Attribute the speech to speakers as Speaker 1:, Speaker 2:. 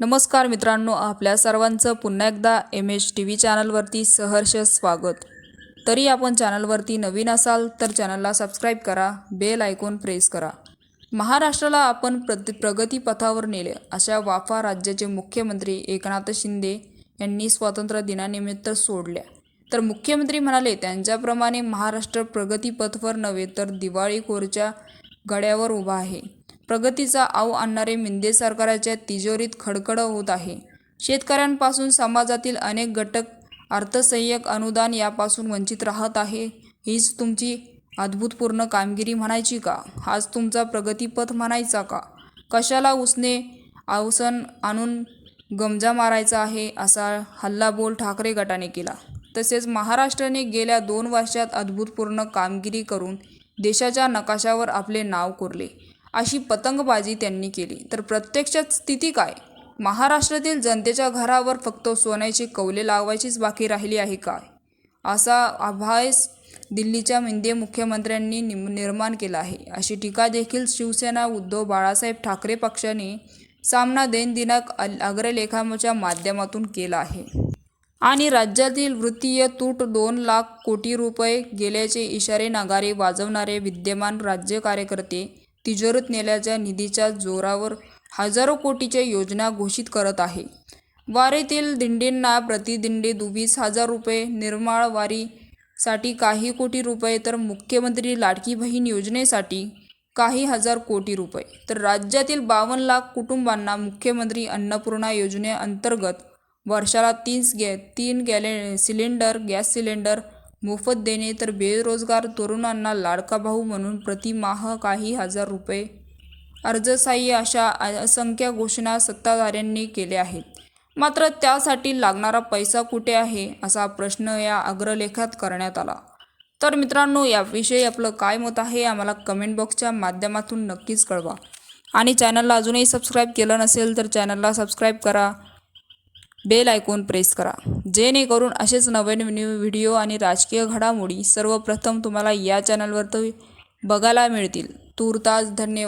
Speaker 1: नमस्कार मित्रांनो आपल्या सर्वांचं पुन्हा एकदा एम एच टी व्ही चॅनलवरती सहर्ष स्वागत. तरी आपण चॅनलवरती नवीन असाल तर चॅनलला सबस्क्राईब करा बेल आयकॉन प्रेस करा. महाराष्ट्राला आपण प्रति प्रगतीपथावर नेले अशा वाफा राज्याचे मुख्यमंत्री एकनाथ शिंदे यांनी स्वातंत्र्य दिनानिमित्त सोडल्या. तर मुख्यमंत्री म्हणाले त्यांच्याप्रमाणे महाराष्ट्र प्रगतीपथवर नव्हे तर दिवाळीखोरच्या गड्यावर उभा आहे. प्रगतीचा आव आणणारे मिंदे सरकारच्या तिजोरीत खडखड होत आहे. शेतकऱ्यांपासून समाजातील अनेक घटक अर्थसहाय्यक अनुदान यापासून वंचित राहत आहे. हीच तुमची अद्भुतपूर्ण कामगिरी म्हणायची का? हाच तुमचा प्रगतीपथ म्हणायचा का? कशाला उसने आवसन आणून गमजा मारायचा आहे असा हल्लाबोल ठाकरे गटाने केला? तसेच महाराष्ट्राने गेल्या दोन वर्षात अद्भुतपूर्ण कामगिरी करून देशाच्या नकाशावर आपले नाव कोरले. अशी पतंगबाजी त्यांनी केली. तर प्रत्यक्षात स्थिती काय? महाराष्ट्रातील जनतेच्या घरावर फक्त सोन्याची कौले लावायचीच बाकी राहिली आहे काय? असा आभास दिल्लीच्या मिंदे मुख्यमंत्र्यांनी निम निर्माण केला आहे. अशी टीका देखील शिवसेना उद्धव बाळासाहेब ठाकरे पक्षाने सामना दैनदिनक अग्रलेखाच्या माध्यमातून केला आहे. आणि राज्यातील वृत्तीय तूट दोन लाख कोटी रुपये गेल्याचे इशारे नगारे वाजवणारे विद्यमान राज्य कार्यकर्ते तिजोरीत नेल्याच्या निधीच्या जोरावर हजारो कोटीच्या योजना घोषित करत आहे. वारीतील दिंडींना प्रतिदिंडी वीस हजार रुपये निर्माळ वारीसाठी काही कोटी रुपये तर मुख्यमंत्री लाडकी बहीण योजनेसाठी काही हजार कोटी रुपये. तर राज्यातील बावन्न लाख कुटुंबांना मुख्यमंत्री अन्नपूर्णा योजनेअंतर्गत वर्षाला तीन गॅ तीन गॅले सिलेंडर गॅस सिलेंडर मोफत देणे तर बेरोजगार तरुणांना लाडका भाऊ म्हणून प्रतिमाह काही हजार रुपये. अर्जसाह्य अशा असंख्य घोषणा सत्ताधाऱ्यांनी केल्या आहेत. मात्र त्यासाठी लागणारा पैसा कुठे आहे असा प्रश्न या अग्रलेखात करण्यात आला. तर मित्रांनो याविषयी आपलं काय मत आहे आम्हाला कमेंट बॉक्सच्या माध्यमातून नक्कीच कळवा. आणि चॅनलला अजूनही सबस्क्राईब केलं नसेल तर चॅनलला सबस्क्राईब करा. बेल आयकॉन प्रेस करा. जेणेकरून असेच नवीन व्हिडिओ आणि राजकीय घडामोडी सर्वप्रथम तुम्हाला या चॅनलवर बघायला मिळतील. तूर्तास धन्यवाद.